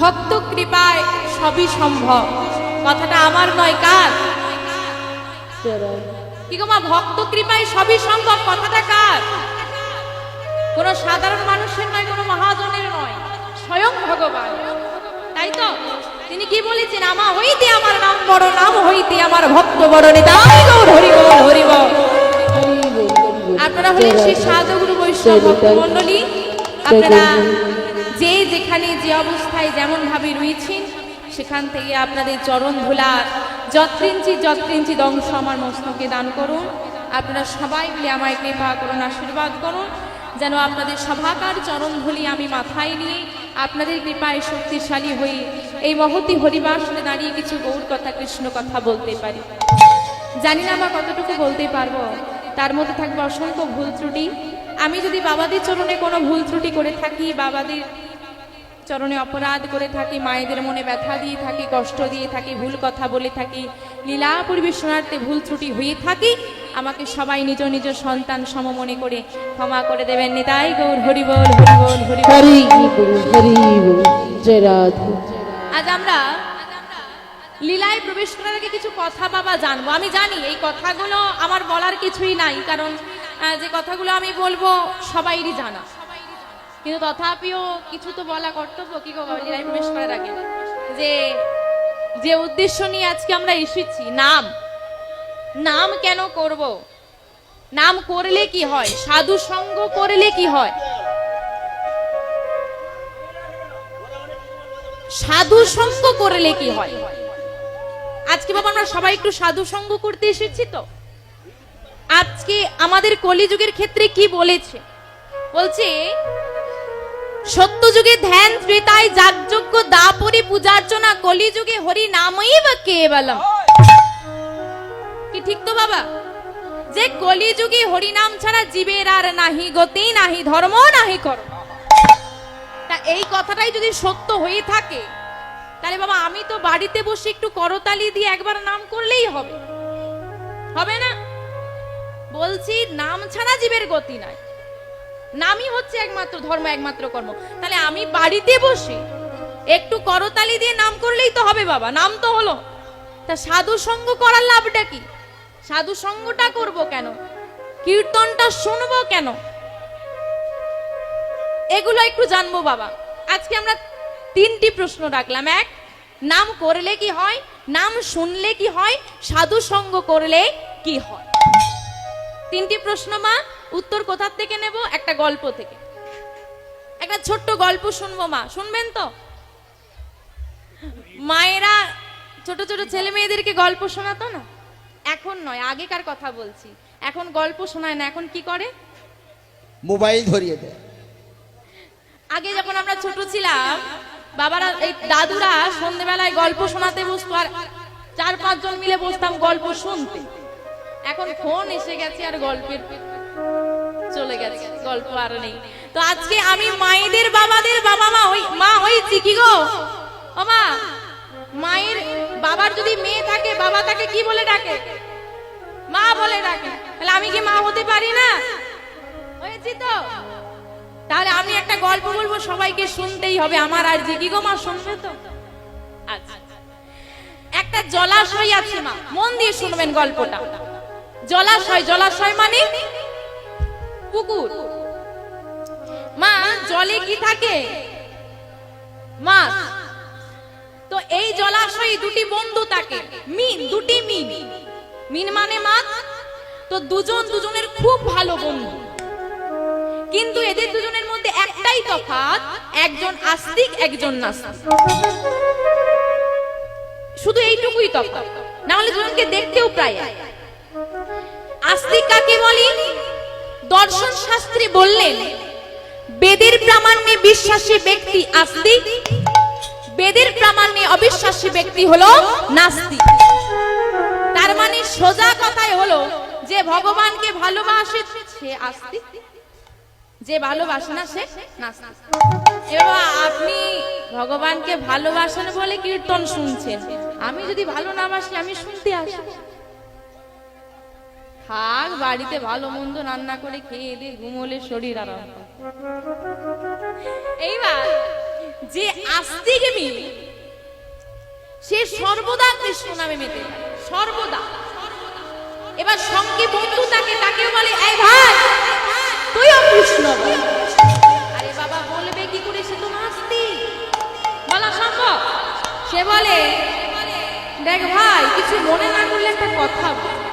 ভক্ত কৃপায় সবই সম্ভব। কথাটা আমার নয়, কার? কি গো মা, ভক্ত কৃপায় সবই সম্ভব, কথাটা কার? কোন সাধারণ মানুষের নয়, কোনো মহাজনের নয়, স্বয়ং ভগবান। তাই তো? তিনি কি বলেছেন? আমা হইতে আমার নাম বড়, নাম হইতে আমার ভক্ত বড় নিতাই গৌর হরি বল হরি বল আপনারা হলেন সেই সাধুগুরু বৈষ্ণব ভক্ত মণ্ডলী আপনারা যেখানে যে অবস্থায় যেমন ভাবে রয়েছেন, সেখান থেকে আপনাদের চরণ ধুলার যত্রিঞ্চি যত্রিঞ্চি দংশ আমার মস্তকে দান করুন। আপনারা সবাই মিলে আমায় কৃপা করুন, আশীর্বাদ করুন। যেন আপনাদের সভাকার চরণ ধুলি আমি মাথায় নিয়ে আপনাদের কৃপায় শক্তিশালী হয়ে এই মহতি হরিবাসনে দাঁড়িয়ে কিছু গৌর কথা, কৃষ্ণ কথা বলতে পারি। জানি না বা কতটুকু বলতে পারব। তার মধ্যে থাকবে অসংখ্য ভুল ত্রুটি। আমি যদি বাবাদের চরণে কোনো ভুল ত্রুটি করে থাকি, বাবাদের চরণে অপরাধ করে থাকি মায়েদের মনে ব্যথা দিয়ে থাকি কষ্ট দিয়ে থাকি ভুল কথা বলে থাকি লীলা পরিবেশনার্থে ভুল ত্রুটি হয়ে থাকি আমাকে সবাই নিজ নিজ সন্তান সম মনে করে ক্ষমা করে দেবেন নিতাই গৌর হরিবল আজ আমরা লীলায় প্রবেশ করার আগে কিছু কথা বাবা জানব। আমি জানি এই কথাগুলো আমার বলার কিছুই নাই কারণ যে কথাগুলো আমি বলব সবাইরই জানা। কিন্তু তথাপিও কিছু তো বলা কর্তব্য, কি প্রবেশ করার আগে। যে যে উদ্দেশ্য নিয়ে আজকে আমরা এসেছি, নাম। নাম কেন করব? নাম করলে কি হয়? সাধু সঙ্গ করলে কি হয়? সাধু সঙ্গ করলে কি হয়? আজকে বাবা, আমরা সবাই একটু সাধু সঙ্গ করতে এসেছি তো? আজকে আমাদের কলিযুগের ক্ষেত্রে কি বলেছে? বলছে সত্য যুগে ধ্যান ত্রেতায় যাগযজ্ঞ দাপরি পূজার্চনা কলিযুগে হরি নামই বা কেবলম কি ঠিক তো বাবা? যে কলিযুগে হরিনাম ছাড়া জীবের আর নাহি, গতি নাহি, ধর্ম নাহি কর্ম তা এই কথাটাই যদি সত্য হয়ে থাকে, তাহলে বাবা আমি তো বাড়িতে বসে একটু করতালি দিয়ে একবার নাম করলেই হবে। হবে না? বলছি, নাম ছাড়া জীবের গতি নাই। নামই হচ্ছে একমাত্র ধর্ম, একমাত্র কর্ম। তাহলে আমি বাড়িতে বসে একটু করতালি দিয়ে নাম করলেই তো হবে বাবা, নাম তো হলো। তা সাধু সঙ্গ করার লাভটা কি? সাধু সঙ্গটা করব কেন? কীর্তনটা শুনব কেন? এগুলো একটু জানব বাবা। আজকে আমরা তিনটি প্রশ্ন রাখলাম। এক, নাম করলে কি হয়? নাম শুনলে কি হয়? সাধু সঙ্গ করলে কি হয়? তিনটি প্রশ্ন মা। উত্তর কোথার থেকে নেব? একটা গল্প থেকে। একটা ছোট্ট গল্প শুনব মা। শুনবেন তো? মায়েরা ছোট ছোট ছেলে মেয়েদেরকে গল্প শোনাতো না? এখন নয় আগেকার কথা বলছি। এখন গল্প শোনায় না এখন কি করে? মোবাইল ধরিয়ে দেয়। আগে যখন আমরা ছোট ছিলাম বাবারা এই দাদুরা সন্ধেবেলায় গল্প শোনাতে বসতো আর চার পাঁচজন মিলে বসতাম গল্প শুনতে। এখন ফোন এসে গেছে আর গল্পের। চলে গেছে, গল্প আর নেই। তো আজকে আমি মায়েদের বাবাদের বাবা মা হই মা হইছি কি গো? ও মা, মায়ের বাবার যদি মেয়ে থাকে, বাবা তাকে কি বলে ডাকে? মা বলে ডাকে। তাহলে আমি কি মা হতে পারি না? হয়েছি তো। তাহলে আমি একটা গল্প বলব, সবাইকে শুনতেই হবে। আমার আর যে কি গো মা, শুনবে তো? আচ্ছা। একটা জলাশয় আছে মা, মন দিয়ে শুনবেন গল্পটা। জলাশয় জলাশয় মানে পুকুর। মা, জলে কি থাকে? মাছ। তো এই জলাশয়ে দুটি বন্ধু থাকে। মিন, দুটি মিন। মিন মানে মাছ। তো দুজন দুজনের খুব ভালো বন্ধু। কিন্তু এদের দুজনের মধ্যে একটাই তফাৎ, একজন আস্তিক, একজন নাস্তিক। শুধু এইটুকুই তফাৎ। না হলে দুজনকে দেখতেও প্রায় আস্তিক কাকে বলি? দর্শন শাস্ত্রী বললেন, বেদের প্রামাণ্যে বিশ্বাসী ব্যক্তি আস্তিক বেদের প্রামাণ্যে অবিশ্বাসী ব্যক্তি হলো নাস্তিক। তার মানে সোজা কথাই হলো, যে ভগবানকে ভালোবাসে সে আস্তিক যে ভালোবাসে না সে নাস্তিক। এবার আপনি ভগবানকে ভালোবাসেন বলে কীর্তন শুনছেন। আমি যদি ভালো না বাসি, আমি শুনতে আসি। থাক, বাড়িতে ভালো মন্দ রান্না করে খেয়ে দিয়ে ঘুমোলে শরীর আরাম এইবার যে আস্তিক মিন সে সর্বদা কৃষ্ণ নামে মেতে সর্বদা। এবার সঙ্গে বন্ধু তাকে, তাকেও বলে, এই ভাই, তুইও কৃষ্ণ আরে বাবা, বলবে কি করে সে তো নাস্তিক? বলা সম্ভব? সে বলে, দেখ ভাই, কিছু মনে না করলে একটা কথা বল।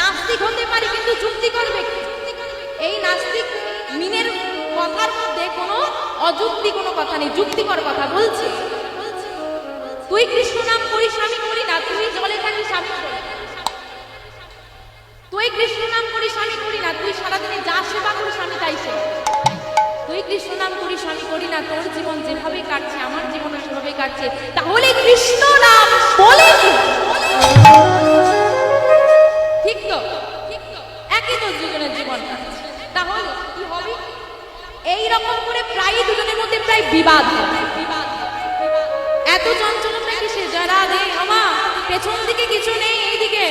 নাস্তিক হতে পারি, কিন্তু যুক্তি করবে এই নাস্তিক মিনের কথার মধ্যে কোনো অযুক্তি কোনো কথা নেই, যুক্তিকর কথা বলছে। তুই কৃষ্ণ নাম করিস, আমি করি না, তুই জলে থাকিস, আমি করি তুই কৃষ্ণ নাম করিস, আমি করি না, তুই সারাদিনে যা সেবা করিস, আমি তাই সেবা তুই কৃষ্ণ নাম করিস, আমি করি না, তোর জীবন যেভাবে কাটছে, আমার জীবনও সেভাবে কাটছে, তাহলে কৃষ্ণ নাম বলে দুজনের জীবন। তাহলে কি হবে? এই করে প্রায় দুজনের মধ্যে প্রায় বিবাদ। এত চঞ্চলতা কিসে যারা দে আমা পেছন দিকে কিছু নেই, এইদিকে।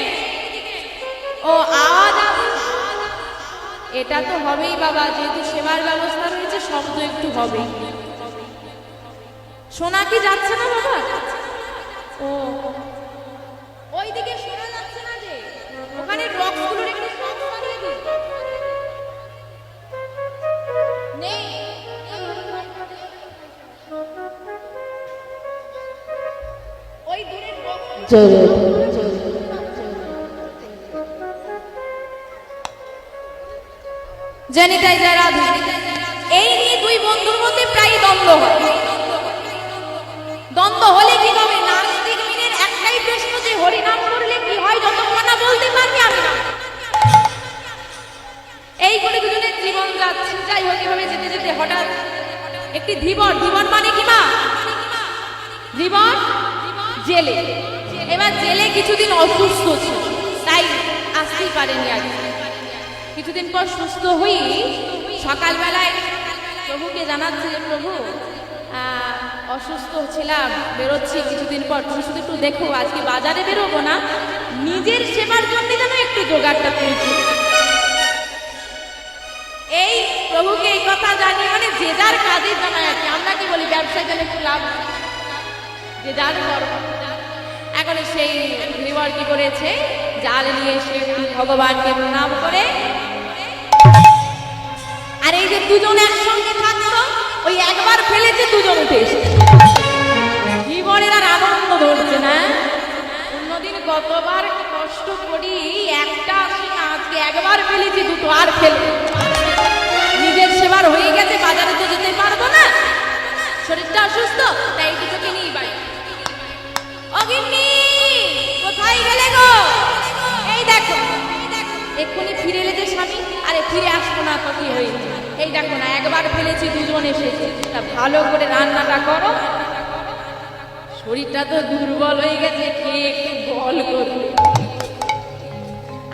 ও, আওয়াজ এটা তো হবেই বাবা, যেহেতু সেবার ব্যবস্থা রয়েছে, শব্দ একটু হবেই শোনা কি যাচ্ছে না বাবা? ও, ওইদিকে শোনা যাচ্ছে না যে। ওখানে রক্সগুলোর বক্স জরাধর জ্যানিটাইজার রাধা এই নিয়ে দুই বন্ধুর মধ্যে প্রায় দ্বন্দ্ব হয়। দ্বন্দ্ব হলে কি হবে? নাস্তিক মিনের একটাই প্রশ্ন যে হরিনাম করলে কি হয় যতক্ষণ না বলতে পারবি আমি না। এই করে দুজনের জীবন যাচ্ছে। যাই হোক, এভাবে যেতে যেতে হঠাৎ একটি ধীবর ধীবর মানে কি মা? ধীবর জেলে। এবার জেলে কিছুদিন অসুস্থ ছিল, তাই আসতেই পারেনি আগে কিছুদিন পর সুস্থ হই, সকালবেলায় প্রভুকে জানাচ্ছে যে, প্রভু অসুস্থ ছিলাম, বেরোচ্ছি কিছুদিন পর। তুমি শুধু একটু দেখো, আজকে বাজারে বেরোবো না, নিজের সেবার জন্য যেন একটু জোগাড়টা তুলছি এই প্রভুকে এই কথা জানি মানে যে যার কাজে জানায় আর কি, আমরা কি বলি ব্যবসায় গেলে একটু লাভ যে যার কর্ম। এখন সেই নিবার কি করেছে? জাল নিয়ে একটু ভগবানকে প্রণাম করে। আর এই যে দুজন একসঙ্গে থাকতো ওই একবার ফেলেছে, দুজন উঠে জীবনের আর আনন্দ ধরছে না? অন্যদিন কতবার কষ্ট করি, একটা আজকে একবার ফেলেছি, দুটো আর ফেলে নিজের সেবার হয়ে গেছে, বাজারে তো যেতে পারব না। শরীরটা অসুস্থ, তাই দুটোকে নিয়ে বাড়ি কোথায় গেলে গো? এই দেখো, এক্ষুনি ফিরে এলে যে আরে ফিরে আসব না তো কি হয়েছে এই দেখো না, একবার ফেলেছি, দুজন এসেছে। তা ভালো করে রান্নাটা করো। শরীরটা তো দুর্বল হয়ে গেছে, খেয়ে একটু বল করবে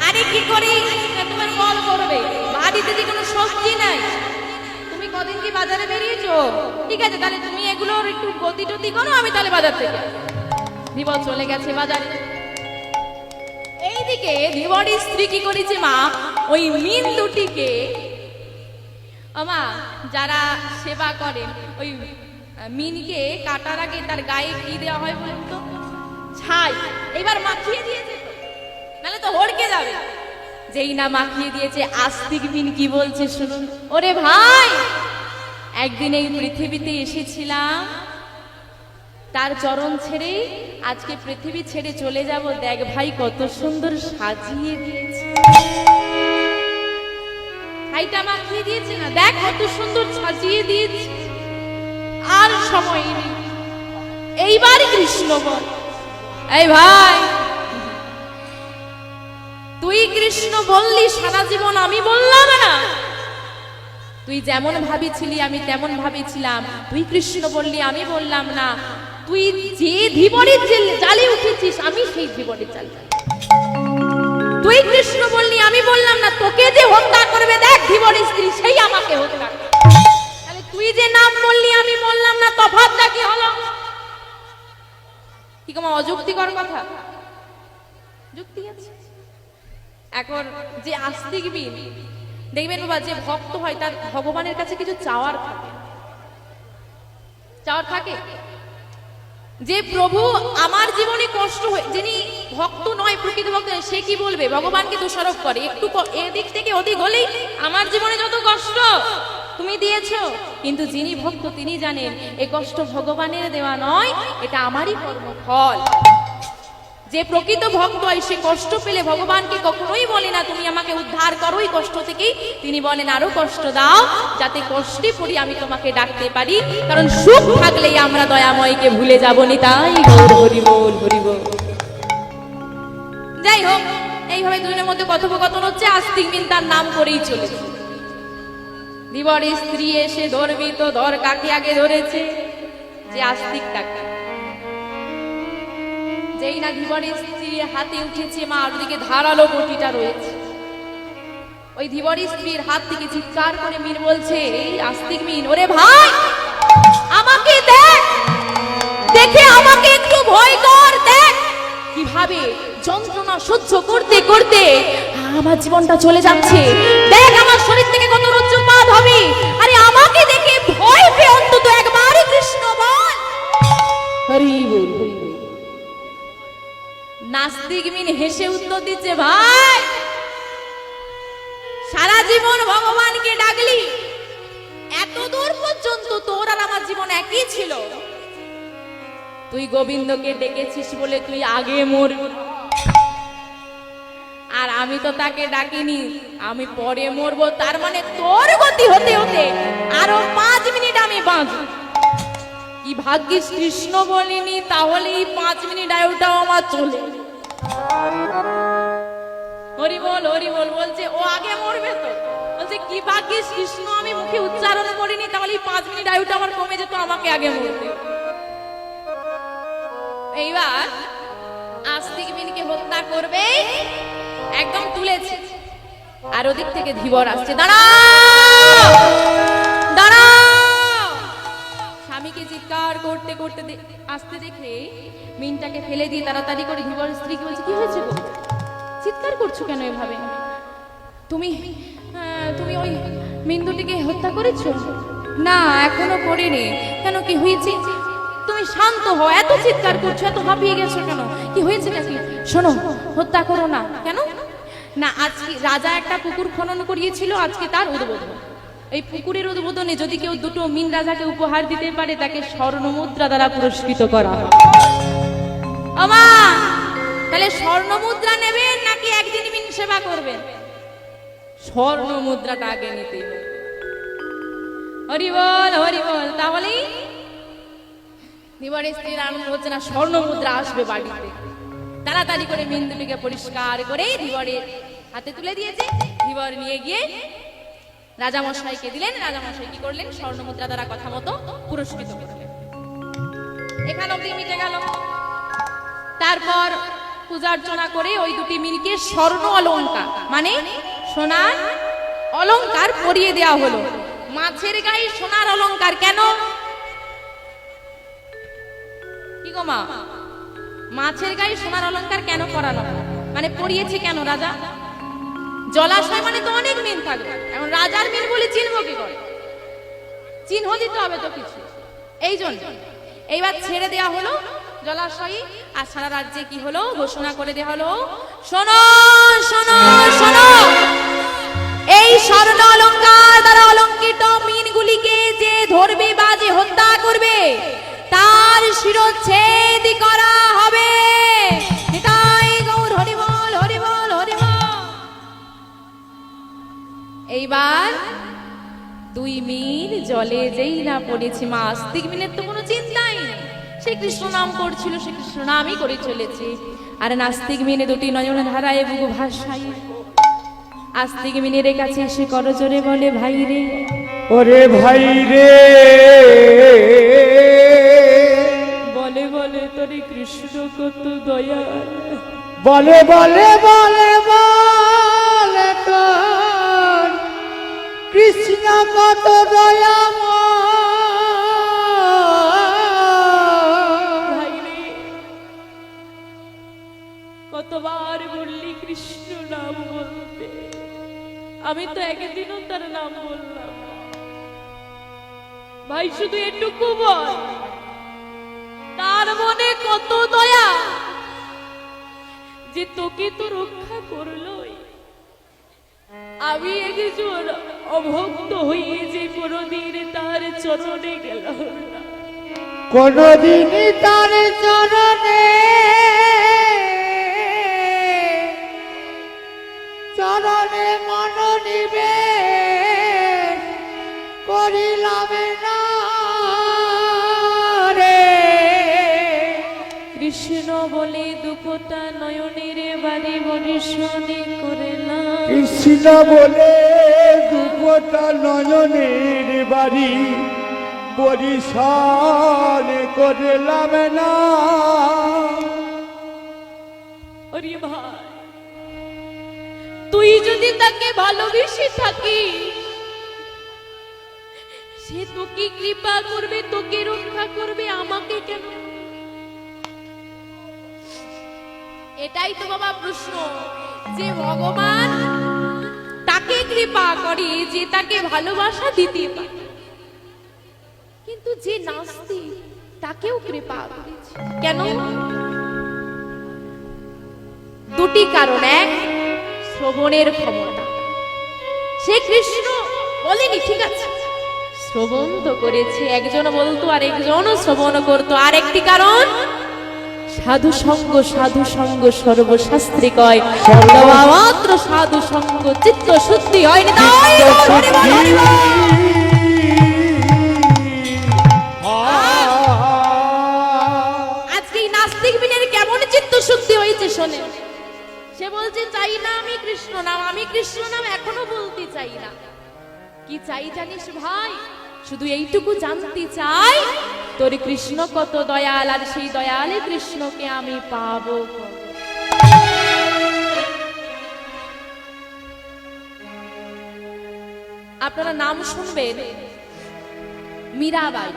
আরে কি করি? তোমার বল করবে। বাড়িতে যে কোনো সবজি নাই। তুমি কদিন কি বাজারে বেরিয়েছো? ঠিক আছে, তাহলে তুমি এগুলোর একটু গতি টতি করো, আমি তাহলে বাজার থেকে। ধীবর চলে গেছে বাজারে। এইদিকে ধীবরের স্ত্রী কি করেছে মা? ওই মিন দুটিকে মা, যারা সেবা করেন, ওই মিনকে কাটার আগে তার গায়ে কি দেওয়া হয় বলুন তো? ছাই, এবার মাখিয়ে দিয়েছে নাহলে তো হড়কে যাবে। যেই না মাখিয়ে দিয়েছে, আস্তিক মিন কি বলছে শুনুন? ওরে ভাই, একদিন এই পৃথিবীতে এসেছিলাম তার চরণ ছেড়ে আজকে পৃথিবী ছেড়ে চলে যাব। দেখ ভাই, কত সুন্দর সাজিয়ে দিয়েছে। ছাইটা মাখিয়ে দিয়েছে না? দেখ কত সুন্দর সাজিয়ে দিয়েছে। আর সময় নেই। এইবার কৃষ্ণ বল। এই ভাই, তুই কৃষ্ণ বললি, সারা জীবন আমি বললাম না। তুই যেমন ভাবিছিলি, আমি তেমন ভাবিছিলাম। তুই কৃষ্ণ বললি, আমি বললাম না। তুই যে ধীবরের জেল- উঠেছিস, আমি সেই ধীবরের জালে তুই কৃষ্ণ বললি, আমি বললাম না, তোকে যে হত্যা করবে, দেখ ধীবরের স্ত্রী, সেই আমাকে হত্যা। তাহলে তুই যে নাম বললি, আমি বললাম না, তফাৎটা কি হলো? কি কমা অযুক্তিকর কথা? যুক্তি আছে? এখন যে আস্তিক বীর দেখবেন বাবা, যে ভক্ত হয়, তার ভগবানের কাছে কিছু চাওয়ার থাকে। চাওয়ার থাকে? যে প্রভু আমার জীবনে কষ্ট হয়ে যিনি ভক্ত নয়, প্রকৃত ভক্ত সে কি বলবে? ভগবানকে দোষারোপ করে। একটু এদিক থেকে ওদিক হলেই আমার জীবনে যত কষ্ট, তুমি দিয়েছ। কিন্তু যিনি ভক্ত, তিনি জানেন, এ কষ্ট ভগবানের দেওয়া নয়, এটা আমারই কর্মফল। যে প্রকৃত ভক্ত হয়, সে কষ্ট পেলে ভগবানকে কখনোই বলে না, তুমি আমাকে উদ্ধার করো এই কষ্ট থেকেই। তিনি বলেন, আরও কষ্ট দাও, যাতে কষ্টে পড়ি আমি তোমাকে ডাকতে পারি। কারণ সুখ থাকলেই আমরা দয়াময়কে ভুলে যাব নি, তাই যাই হোক, এইভাবে দুজনের মধ্যে কথোপকথন হচ্ছে আস্তিক মিন তার নাম করেই চলেছে। দিবর স্ত্রী এসে ধরবি তো ধর কাকে আগে ধরেছে? যে আস্তিক টাকা যেই না ধীবরের স্ত্রীর হাতে উঠেছে মা আর ওদিকে ধারালো বটিটা রয়েছে। ওই ধীবরের স্ত্রীর হাত থেকে চিৎকার করে মিন বলছে, এই আস্তিক মিন ওরে ভাই, আমাকে দেখ, দেখে আমাকে একটু ভয় কর, দেখ, কীভাবে যন্ত্রণা সহ্য করতে করতে আমার জীবনটা চলে যাচ্ছে। দেখ, আমার শরীর থেকে কত রজ্জুপাত হবে। আরে আমাকে দেখে ভয় পেয়ে অন্তত একবার কৃষ্ণ বল। হরি বল হরি বল। নাস্তিক মিন হেসে উত্তর দিচ্ছে, ভাই, সারা জীবন ভগবানকে ডাকলি। এত দূর পর্যন্ত তোর আর আমার জীবন একই ছিল। তুই গোবিন্দকে ডেকেছিস বলে তুই আগে মরবি। আর আমি তো তাকে ডাকিনি, আমি পরে মরবো, তার মানে তোর গতি হতে হতে আরও পাঁচ মিনিট আমি বাঁচব। কি ভাগ্যিস কৃষ্ণ বলিনি তাহলে এই পাঁচ মিনিট আয়ুটাও আমার চলে। হরি বল হরি বল, বলছে, ও আগে মরবে তো। বলছে, কি ভাগ্যিস কৃষ্ণ, আমি মুখে উচ্চারণ করিনি, তাহলে পাঁচ মিনিট আয়ুটা আমার কমে যেত, আমাকে আগে মরতে। এইবার আস্তিক মিনকে হত্যা করবে, একদম তুলেছে। আর ওদিক থেকে ধীবর আসছে। দাঁড়াও! স্বামীকে চিৎকার করতে করতে আসতে দেখে মিনটাকে ফেলে দিয়ে তাড়াতাড়ি করে ধীবর স্ত্রীকে বলছে, কি হয়েছে চিৎকার করছ কেন এভাবে? তুমি তুমি ওই মিন্দুটিকে হত্যা করেছ? না, এখনও করিনি। কেন, কি হয়েছে? তুমি শান্ত হও। এত চিৎকার করছ, এত হাঁপিয়ে গেছো কেন? কি হয়েছে নাকি শোনো, হত্যা করো না। কেন? না, আজকে রাজা একটা কুকুর খনন করিয়েছিল, আজকে তার উদ্বোধন। এই পুকুরের উদ্বোধনে যদি কেউ দুটো মিন রাজাকে উপহার দিতে পারে, তাকে স্বর্ণ মুদ্রা দ্বারা পুরস্কৃত করা হয়। তাহলে স্বর্ণ মুদ্রা নেবেন নাকি একদিন মিন সেবা করবেন? স্বর্ণ মুদ্রাটা আগে নিতে হরি বল হরি বল, তাহলেই দিবারের স্ত্রীর আনন্দ হচ্ছে না স্বর্ণ মুদ্রা আসবে বাড়িতে। তাড়াতাড়ি করে মিন্দুটিকে পরিষ্কার করে ধীবরের হাতে তুলে দিয়েছে। ধীবর নিয়ে গিয়ে রাজামশাইকে দিলেন, রাজামশাই কি করলেন? স্বর্ণ মুদ্রা দ্বারা কথা মতো পুরস্কৃত করলেন। এখানে অব্দি মিটে গেল। তারপর পূজা অর্চনা করে ওই দুটি মিলকে স্বর্ণ অলংকার মানে সোনার অলংকার পরিয়ে দেওয়া হলো। মাছের গায়ে সোনার অলংকার কেন? কি গো মা? মাছের গায়ে সোনার অলংকার কেন করানো মানে পরিয়েছে কেন রাজা? জলাশয় মানে তো অনেক মিন থাকবে। এখন রাজার মিন বলে চিনবো কি করে? চিহ্ন দিতে হবে তো কিছু। এই জন্য, এইবার ছেড়ে দেওয়া হলো জলাশয়ে, আর সারা রাজ্যে কি হলো? ঘোষণা করে দেওয়া হলো, শোনো শোনো শোনো। এই স্বর্ণ অলংকার দ্বারা অলঙ্কৃত মিনগুলিকে যে ধরবে বা যে হত্যা করবে, তার শিরচ্ছেদ করা হবে। এইবার দুই মিল জলে যেই না পড়েছে মা আস্তিক মিলের তো কোনো চিন্তাই নেই। সে কৃষ্ণ নাম করছিল সে কৃষ্ণ নামই করে চলেছে। আর নাস্তিক মিনে দুটি নয়ন ধারায় বুকু ভাষায়। আস্তিক মিনের কাছে এসে করজোরে বলে ভাই রে। ওরে ভাই রে। বলে বলে তোরে কৃষ্ণ কত দয়া বলে বলে বলে বলে তোর কৃষ্ণ কত রে কতবার বললি কৃষ্ণ নাম বলতে? আমি তো একদিনও তার নাম বললাম ভাই, শুধু এটুকু বল। তার মনে কত দয়া যে তোকে তো রক্ষা করলোই আমি একজন অভক্ত হয়ে যে কোনোদিন তার চরণে গেলাম না। কোনদিনই তার চরণে চরণে মন নিবে করিলাম না রে। কৃষ্ণ বলে দুপোটা নয়নের বাড়ি বরিশনে করলাম কৃষ্ণ বলে দুপটা নয়নের বাড়ি। বরিশাল করলাম না। ওরে ভাই, তুই যদি তাকে ভালোবেসে থাকিস, সে তোকে কৃপা করবে, তোকে রক্ষা করবে, আমাকে কেন? এটাই তো বাবা প্রশ্ন। যে ভগবান কৃপা করে যে তাকে ভালোবাসা দিতে কিন্তু যে তাকেও কৃপা কেন? দুটি কারণ। এক, শ্রবণের ক্ষমতা। সে কৃষ্ণ বলেনি, ঠিক আছে। শ্রবণ তো করেছে, একজন বলতো আর একজন শ্রবণ করতো। আর একটি কারণ সাধু সঙ্গ সাধু সঙ্গ সর্বশাস্ত্রে কয় মাত্র সাধু সঙ্গ, চিত্ত শুদ্ধি নাস্তিক বিনের কেমন চিত্ত শুদ্ধি হয়েছে শোনে। সে বলছে, চাই না আমি কৃষ্ণ নাম, আমি কৃষ্ণ নাম এখনও বলতে চাই না। কি চাই জানিস ভাই? শুধু এইটুকু জানতে চাই, তোর কৃষ্ণ কত দয়াল আর সেই দয়ালে কৃষ্ণকে আমি পাব? আপনারা নাম শুনবেন? মীরাবাই।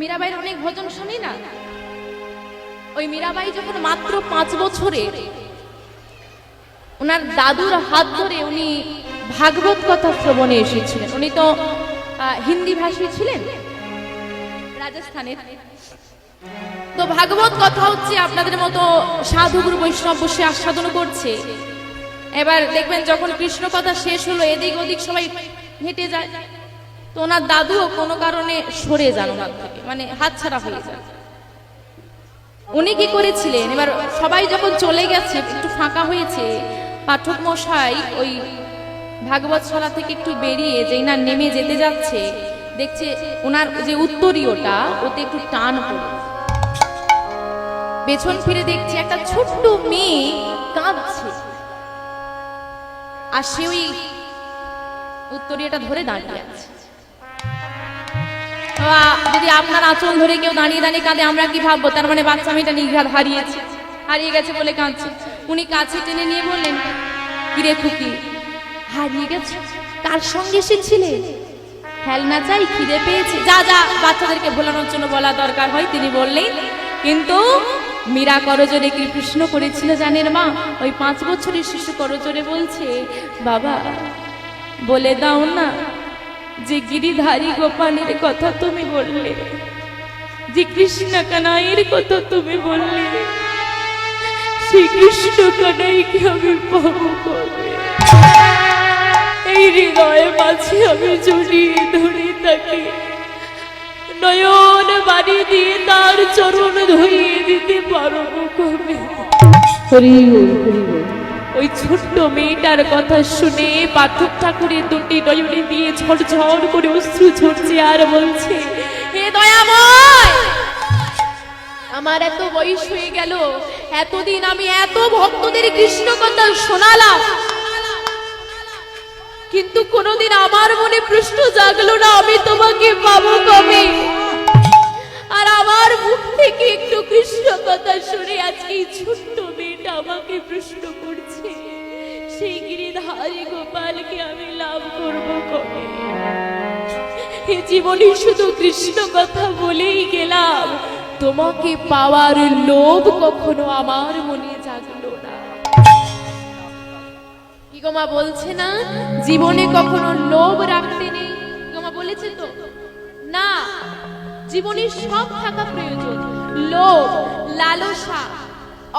মীরাবাইয়ের অনেক ভজন শুনি না? ওই মীরাবাই যখন মাত্র পাঁচ বছরে, ওনার দাদুর হাত ধরে উনি ভাগবত কথা শ্রবণে এসেছিলেন। উনি তো হিন্দি ভাষী ছিলেন? রাজস্থানের। তো ভাগবত কথা হচ্ছে আপনাদের মতো সাধুগুরু বৈষ্ণব বসে আস্বাদন করছে। এবার দেখবেন যখন কৃষ্ণ কথা শেষ হলো, এদিক ওদিক সবাই হেঁটে যায়। তো ওনার দাদুও কোনো কারণে সরে যান ওনার থেকে মানে হাতছাড়া হয়ে যায়। উনি কি করেছিলেন? এবার সবাই যখন চলে গেছে, একটু ফাঁকা হয়েছে, পাঠক মশাই ওই ভাগবত থেকে একটু বেরিয়ে যেই না নেমে যেতে যাচ্ছে, দেখছে ওনার যে উত্তরীয়টা, ওতে একটু টান পেছন ফিরে দেখছে একটা ছোট্ট মেয়ে কাঁদছে। আর সে ওই উত্তরীয়টা ধরে দাঁড়িয়ে আছে। যদি আপনার আঁচল ধরে কেউ দাঁড়িয়ে দাঁড়িয়ে কাঁদে, আমরা কি ভাববো? তার মানে বাচ্চা মেয়েটা নিঘাত হারিয়েছে। হারিয়ে গেছে বলে কাঁদছে। উনি কাছে টেনে নিয়ে বললেন, কিরে খুকি হারিয়ে গেছে। কার সঙ্গে এসেছিলে খেলনা চাই, খিদে পেয়েছে। যা যা, বাচ্চাদেরকে ভোলানোর জন্য বলা দরকার হয়, তিনি বললেন, কিন্তু মীরা করজোরে কি প্রশ্ন করেছিল জানেন মা। ওই পাঁচ বছরের শিশু করজোরে বলছে, বাবা, বলে দাও না যে গিরিধারী গোপালের কথা তুমি বললে, যে কৃষ্ণ কানাইয়ের কথা তুমি বললে সেই কৃষ্ণ কানাইকে আমি পাবো কবে এই হৃদয়ে মাঝে আমি জড়িয়ে ধরে থাকি নয়ন বাড়ি দিয়ে তার চরণ ধুইয়ে দিতে পারব কবে ওই ছোট্ট মেয়েটার কথা শুনে পাঠক ঠাকুরের দুটি নয়নে দিয়ে ঝরঝর করে অশ্রু ঝরছে আর বলছে হে দয়াময়! আমার এত বয়স হয়ে গেল এতদিন আমি এত ভক্তদের কৃষ্ণ কথা শোনালাম। কিন্তু কোনোদিন আমার মনে প্রশ্ন জাগলো না, আমি তোমাকে পাবো কবে? আর আমার মুখ থেকে একটু কৃষ্ণ কথা শুনে আজকে এই ছোট্ট মেয়েটা আমাকে প্রশ্ন করছে সেই গিরিধারী গোপালকে আমি লাভ করব কবে? এ জীবনে শুধু কৃষ্ণ কথা বলেই গেলাম। তোমাকে পাওয়ার লোভ কখনো আমার মনে গোমা বলছে না, জীবনে কখনো লোভ রাখতে নেই। গোমা বলেছে তো, না জীবনের সব থাকা প্রয়োজন। লোভ, লালসা,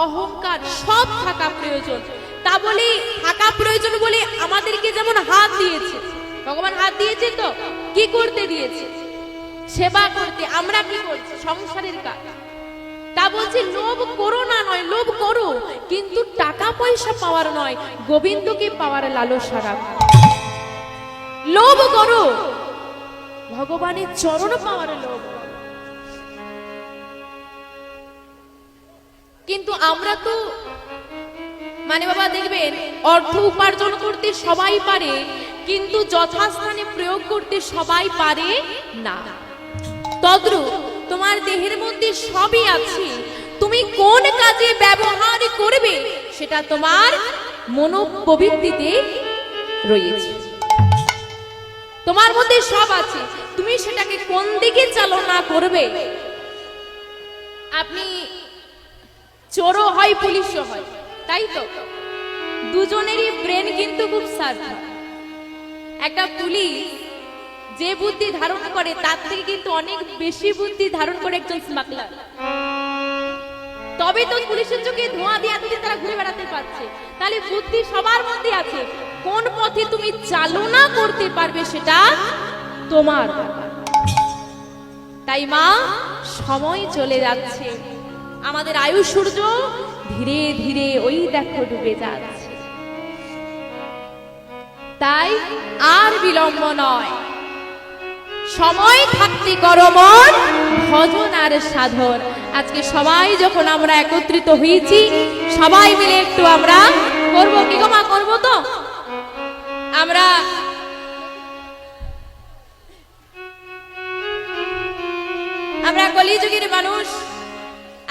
অহংকার সব থাকা প্রয়োজন। তা বলে থাকা প্রয়োজন বলে আমাদেরকে যেমন হাত দিয়েছে, ভগবান হাত দিয়েছে তো, কি করতে দিয়েছে? সেবা করতে, আমরা কি করছি? সংসারের কাজ। বলছে, লোভ করো না, নয়, লোভ করো। কিন্তু টাকা পয়সা পাওয়ার নয়, গোবিন্দকে পাওয়ার লালসা রাখো লোভ করো। ভগবানের চরণ পাওয়ার লোভ কিন্তু আমরা তো মানে বাবা দেখবেন, অর্থ উপার্জন করতে সবাই পারে, কিন্তু যথাস্থানে প্রয়োগ করতে সবাই পারে না। তদ্রূপ তোমার দেহের মধ্যে সবই আছে। তুমি কোন কাজে ব্যবহার করবে সেটা তোমার মনোপবিত্তিতে রয়েছে। তোমার মধ্যে সব আছে। তুমি সেটাকে কোন দিকে চালনা করবে? আপনি চোরও হয়, পুলিশও হয়, তাই তো? দুজনেরই ব্রেন কিন্তু খুব সার্ভ একটা পুলিশ যে বুদ্ধি ধারণ করে, তার থেকে কিন্তু অনেক বেশি বুদ্ধি ধারণ করে একজন স্মাগলার তবে তো পুলিশের চোখে ধোঁয়া দিয়ে এতদিন তারা ঘুরে বেড়াতে পারছে। তাহলে বুদ্ধি সবার মধ্যে আছে। কোন পথে তুমি চালনা করতে পারবে সেটা তোমার তাই মা, সময় চলে যাচ্ছে। আমাদের আয়ু সূর্য ধীরে ধীরে ওই দেখো ডুবে যাচ্ছে। তাই আর বিলম্ব নয়। সময় থাকতে করো মন ভজন আর সাধন। আজকে সবাই যখন আমরা একত্রিত হয়েছি, সবাই মিলে একটু আমরা করব কি গো মা, করব তো? আমরা আমরা কলিযুগের মানুষ,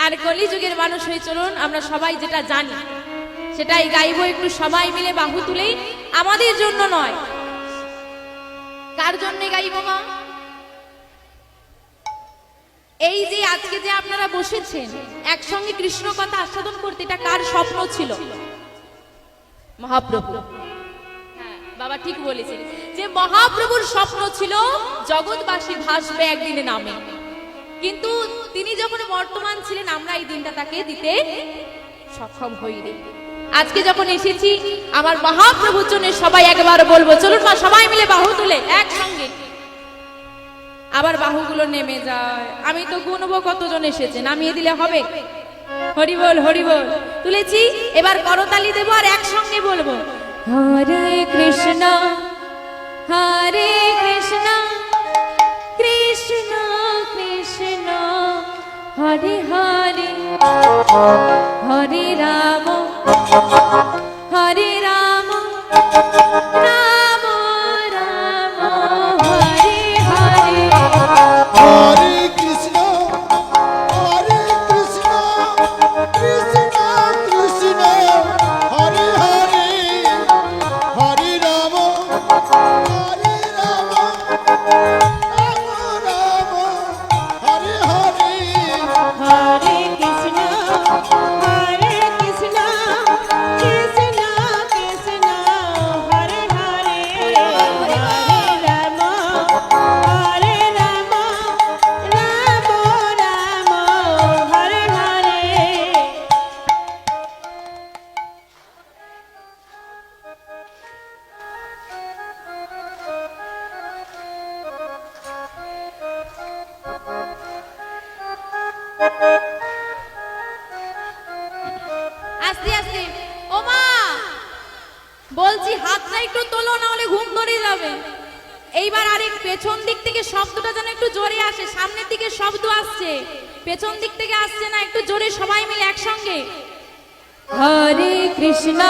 আর কলিযুগের মানুষ হয়ে চলুন, আমরা সবাই যেটা জানি, সেটাই গাইব, একটু সবাই মিলে বাহু তুলেই। আমাদের জন্য নয়। কার জন্য গাইবো মা? এই যে আজকে যে আপনারা বসেছেন একসঙ্গে কৃষ্ণ কথা আস্বাদন করতে এটা কার স্বপ্ন ছিল? মহাপ্রভু। হ্যাঁ, বাবা ঠিক বলেছেন। যে মহাপ্রভুর স্বপ্ন ছিল জগৎবাসী ভাসবে একদিনে নামে। কিন্তু তিনি যখন বর্তমান ছিলেন আমরা এই দিনটা তাকে দিতে সক্ষম হইনি। আজকে যখন এসেছি আমার মহাপ্রভুর জন্য সবাই একবার বলব চলুন মা সবাই মিলে বাহু তুলে একসঙ্গে। আবার বাহুগুলো নেমে যায়। আমি তো গুনবো কতজন এসেছে? নামিয়ে দিলে হবে। হরি বল হরি বল তুলেছি, এবার করতালি দেবো আর একসঙ্গে বলব। হরে কৃষ্ণ হরে কৃষ্ণ কৃষ্ণ কৃষ্ণ, হরে হরে হরে রাম, হরে পেছন দিক থেকে আসছে না একটু জোরে সবাই মিলে একসঙ্গে। হরে কৃষ্ণ।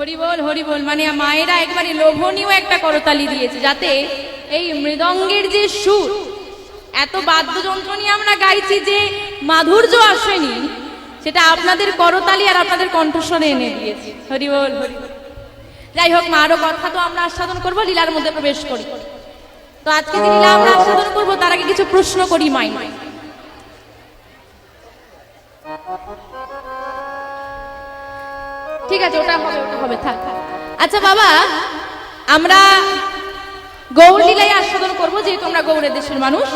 হরিবল হরিবল মানে মায়েরা একবারে লোভনীয় একটা করতালি দিয়েছে, যাতে এই মৃদঙ্গের যে সুর, এত বাদ্যযন্ত্র নিয়ে আমরা গাইছি যে মাধুর্য আসেনি, সেটা আপনাদের করতালি আর আপনাদের কণ্ঠস্বরে এনে দিয়েছে। হরিবল হরিবল। যাই হোক আরও কথা তো আমরা আস্বাদন করব, লীলার মধ্যে প্রবেশ করি। তো আজকে যে লীলা আমরা আস্বাদন করব, তার আগে কিছু প্রশ্ন করি মাই ঠিক আছে, ওটা হবে ওটা হবে, থাক। আচ্ছা বাবা, আমরা গৌর লীলায় আস্বাদন করব, যেহেতু আমরা গৌরের দেশের মানুষ